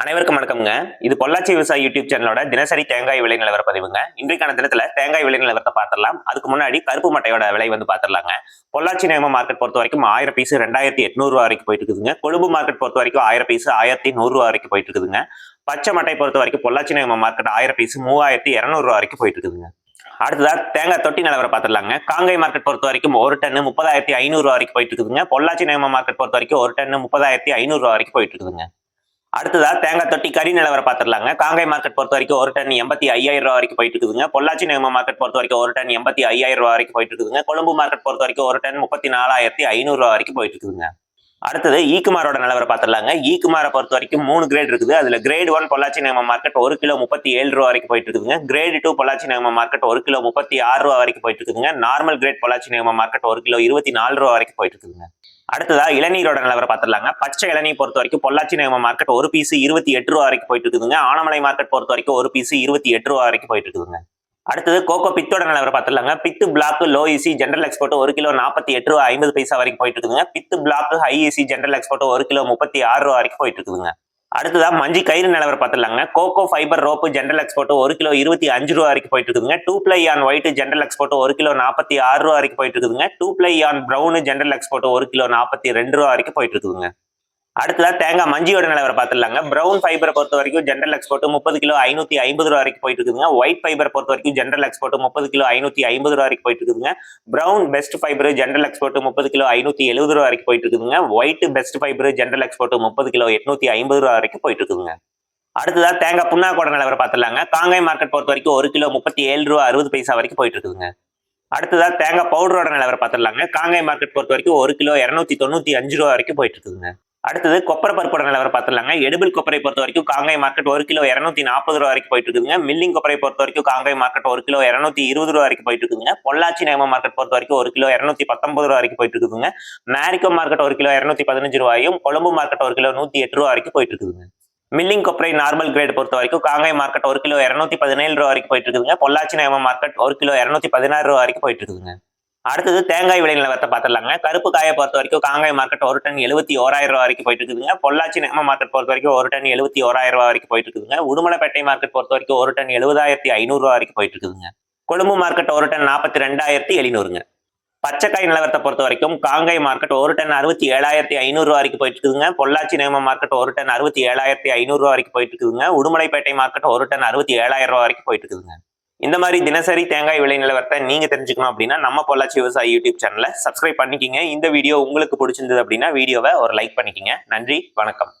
அனைவருக்கும் வணக்கம்ங்க. இது பொள்ளாச்சி விவசாய யூடியூப் சேனலோட தினசரி தேங்காய் விலை நிலவர பதிவுங்க. இன்றைக்கான தினத்துல தேங்காய் விலை நிலவரத்தை பார்த்துடலாம். அதுக்கு முன்னாடி கருப்பு மட்டையோட விலை வந்து பார்த்துடலாங்க. பொள்ளாச்சி நேம மார்க்கெட் பொறுத்த வரைக்கும் ஆயிரம் பீஸ் ரெண்டாயிரத்தி எட்நூறு ரூபா வரைக்கும் போயிட்டு இருக்குதுங்க. கொழும்பு மார்க்கெட் பொறுத்த வரைக்கும் ஆயிரம் பீஸ் ஆயிரத்தி நூறுரூவா வரைக்கும் போயிட்டு இருக்குதுங்க. பச்சை மட்டை பொறுத்த வரைக்கும் பொள்ளாச்சி நேம மார்க்கெட் ஆயிரம் பீஸ் மூவாயிரத்தி இரநூறுவா வரைக்கும் போயிட்டு இருக்குதுங்க. அடுத்ததா தேங்காய் தொட்டி நிலவரம் பார்த்துடலாங்க. காங்கை மார்க்கெட் பொறுத்த வரைக்கும் ஒரு டன்னு முப்பதாயிரத்தி ஐநூறுரூவா வரைக்கும் போயிட்டு இருக்குதுங்க. பொள்ளாச்சி நேம மார்க்கெட் பொறுத்த வரைக்கும் ஒரு டன்னு முப்பதாயிரத்தி ஐநூறுரூவா வரைக்கும் போயிட்டு இருக்குதுங்க. அடுத்ததா தேங்காய் தொட்டி கறி நிலவரை பார்த்துடலாங்க. காங்கை மார்க்கெட் பொறுத்த வரைக்கும் ஒரு டன் எண்பத்தி ஐயாயிரம் ரூபா வரைக்கும் போயிட்டு இருக்குதுங்க. பொள்ளாச்சி நேம மார்க்கெட் பொறுத்த வரைக்கும் ஒரு டன் எண்பத்தி ஐயாயிரம் ரூபா வரைக்கும் போயிட்டு இருக்குதுங்க. கொழும்பு மார்க்கெட் பொறுத்த வரைக்கும் ஒரு டன் முப்பத்தி நாலாயிரத்தி ஐநூறு ரூபா வரைக்கும் போயிட்டு இருக்குதுங்க. அடுத்தது e ஈக்குமாரோட நிலவரை பார்த்துடலாங்க. E ஈக்குமாரை பொறுத்த வரைக்கும் மூணு கிரேட் இருக்குது. அதுல கிரேட் ஒன் பொள்ளாச்சி நேம மார்க்கெட் ஒரு கிலோ முப்பத்தி ஏழு ரூபா வரைக்கும் போயிட்டு இருக்குதுங்க. கிரேட் டூ பொள்ளாச்சி நேம மார்க்கெட் ஒரு கிலோ முப்பத்தி ஆறு ரூபா வரைக்கும் போயிட்டு இருக்குதுங்க. நார்மல் கிரேட் பொள்ளாச்சி நேம மார்க்கெட் ஒரு கிலோ இருபத்தி நாலு ரூபா வரைக்கும் போயிட்டு இருக்குதுங்க. அடுத்ததா இளநீரோட நிலவரை பார்த்துடலாங்க. பச்சை இளநீர் பொறுத்த வரைக்கும் பொள்ளாச்சி நேம மார்க்கெட் ஒரு பீஸ் இருபத்தி எட்டு ரூபா வரைக்கும் போயிட்டு இருக்குதுங்க. ஆனமலை மார்க்கெட் பொறுத்த வரைக்கும் ஒரு பீஸ் இருபத்தி எட்டு ரூபா வரைக்கும் போயிட்டு இருக்குதுங்க. அடுத்தது கோகோ பித்தோட நிலவரம் பார்த்துலாங்க pith block low EC general export ஒரு கிலோ நாற்பத்தி எட்டு ரூபா ஐம்பது பைசா வரைக்கும் போயிட்டு இருக்குங்க pith block high EC general export ஒரு கிலோ முப்பத்தி ஆறு ரூபா வரைக்கும் போயிட்டு இருக்குதுங்க. அடுத்ததா மஞ்சி கயிறு நிலவரம் பார்த்துலாங்க coco fibre rope general export ஒரு கிலோ இருபத்தி அஞ்சு ரூபா வரைக்கும் போயிட்டு இருக்குதுங்க. Two ply on white general export ஒரு கிலோ நாற்பத்தி ஆறு ரூபா வரைக்கும் போயிட்டு இருக்குதுங்க. Two ply on brown general export ஒரு கிலோ நாற்பத்தி ரெண்டு ரூபா வரைக்கும் போயிட்டு இருக்குதுங்க. அடுத்ததா தேங்காய் மஞ்சியோட நிலவரை பார்த்துடலாங்க. ப்ரௌன் ஃபைபரை பொறுத்த வரைக்கும் ஜென்ரல் எக்ஸ்போர்ட் முப்பது கிலோ ஐநூத்தி ஐம்பது ரூபா வரைக்கும் போயிட்டு இருக்குதுங்க. ஒயிட் ஃபைபர் பொறுத்த வரைக்கும் ஜென்ரல் எக்ஸ்போர்ட் முப்பது கிலோ ஐநூத்தி ஐம்பது ரூபா வரைக்கும் போயிட்டு இருக்குதுங்க. Brown best fibre general export முப்பது கிலோ ஐநூத்தி எழுபது ரூபா வரைக்கும் போயிட்டு இருக்குதுங்க. White best fibre general export முப்பது கிலோ எட்நூத்தி ஐம்பது ரூபா வரைக்கும் போயிட்டு இருக்குதுங்க. அடுத்ததா தேங்காய் புண்ணாக்கோட நிலவரை பார்த்துடலாங்க. காங்காய் மார்க்கெட் பொறுத்த வரைக்கும் ஒரு கிலோ முப்பத்தி ஏழு ரூபா அறுபது பைசா வரைக்கும் போயிட்டு இருக்குதுங்க. அடுத்ததா தேங்காய் பவுடரோட நிலவரை பார்த்துடலாங்க. காங்காய் மார்க்கெட் பொறுத்த வரைக்கும் ஒரு கிலோ இரநூத்தி தொண்ணூத்தி அஞ்சு ரூபா வரைக்கும் போயிட்டு இருக்குதுங்க. அடுத்தது கொப்பரை பருப்போட நிலவரம் பார்த்துடலாங்க. எடுபிள் கொப்பரை பொறுத்த வரைக்கும் காங்காய் மார்க்கெட் ஒரு கிலோ இரநூத்தி நாற்பது ரூபா வரைக்கும் போயிட்டு இருக்குதுங்க. மில்லிங் கொப்பரை பொறுத்த வரைக்கும் காங்காய் மார்க்கெட் ஒரு கிலோ இரநூத்தி இருபது ரூபா வரைக்கும் போயிட்டு இருக்குதுங்க. பொள்ளாச்சி நேம மார்க்கெட் பொறுத்த வரைக்கும் ஒரு கிலோ இரநூத்தி பத்தொன்பது ரூபா வரைக்கும் போயிட்டு இருக்குதுங்க. மேரிக்கோ மார்க்கெட் ஒரு கிலோ இரநூத்தி பதினஞ்சு ரூபாயும் கொழும்பு மார்க்கெட் ஒரு கிலோ நூத்தி எட்டு ரூபா வரைக்கும் போயிட்டு இருக்குதுங்க. மில்லிங் கொப்பரை நார்மல் கிரேட் பொறுத்த வரைக்கும் காங்காய் மார்க்கெட் ஒரு கிலோ இரநூத்தி பதினேழு ரூபா வரைக்கும் போயிட்டு இருக்குதுங்க. பொள்ளாச்சி நேம மார்க்கெட் ஒரு கிலோ இரநூத்தி பதினாறு ரூபா வரைக்கும் போயிட்டு இருக்குதுங்க. அடுத்தது தேங்காய் விலை நிலவரத்தை பார்த்துடலாங்க. கருப்பு காயை பொறுத்த வரைக்கும் காங்காய் மார்க்கெட் ஒரு டன் எழுபத்தி ஓராயிரம் ரூபா வரைக்கும் போயிட்டு இருக்குதுங்க பொள்ளாச்சி நேம மார்க்கெட் பொறுத்த வரைக்கும் ஒரு டன் எழுபத்தி ஓராயிரம் ரூபா வரைக்கும் போயிட்டு இருக்குதுங்க உடுமலைப்பேட்டை மார்க்கெட் பொறுத்த வரைக்கும் ஒரு டன் எழுபதாயிரத்தி ஐநூறுரூவா வரைக்கும் போயிட்டு இருக்குதுங்க கொழும்பு மார்க்கெட் ஒரு டன் நாற்பத்தி ரெண்டாயிரத்தி எழுநூறுங்க. பச்சைக்காய் நிலவரத்தை பொறுத்த வரைக்கும் காங்காய் மார்க்கெட் ஒரு டன் அறுபத்தி ஏழாயிரத்தி ஐநூறு ரூபா வரைக்கும் போயிட்டு இருக்குதுங்க பொள்ளாச்சி நேம மார்க்கெட் ஒரு டன் அறுபத்தி ஏழாயிரத்தி ஐநூறுரூவா வரைக்கும் போயிட்டு இருக்குதுங்க உடுமலைப்பேட்டை மார்க்கெட் ஒரு டன் அறுபத்தி ஏழாயிரம் ரூபா வரைக்கும் போயிட்டு இருக்குதுங்க இந்த மாதிரி தினசரி தேங்காய் விலை நிலவரத்தை நீங்க தெரிஞ்சுக்கணும் அப்படின்னா நம்ம பொள்ளாச்சி விவசாய யூடியூப் சேனலை சப்ஸ்கிரைப் பண்ணிக்கிங்க. இந்த வீடியோ உங்களுக்கு பிடிச்சிருந்தது அப்படின்னா வீடியோவை ஒரு லைக் பண்ணிக்கிங்க. நன்றி வணக்கம்.